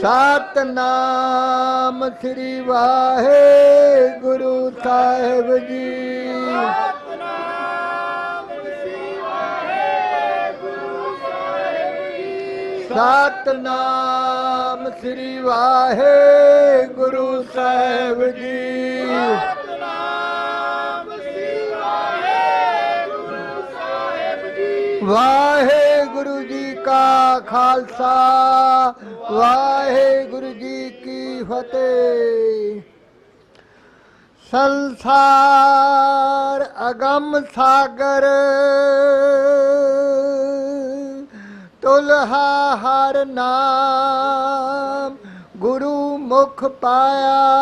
ਸਤਨਾਮ ਸ੍ਰੀ ਵਾਹਿਗੁਰੂ ਸਾਹਿਬ ਜੀ। ਸਤਨਾਮ ਸ੍ਰੀ ਵਾਹਿਗੁਰੂ ਸਾਹਿਬ ਜੀ। ਸਤਨਾਮ ਸ੍ਰੀ ਵਾਹਿਗੁਰੂ ਸਾਹਿਬ ਜੀ। ਸਤਨਾਮ ਕਾ ਖਾਲਸਾ, ਵਾਹਿਗੁਰੂ ਜੀ ਕੀ ਫਤਿਹ। ਸੰਸਾਰ ਅਗੰਮ ਸਾਗਰ, ਤੁਲਹਾ ਹਰ ਨਾਮ ਗੁਰੂ ਮੁਖ ਪਾਇਆ।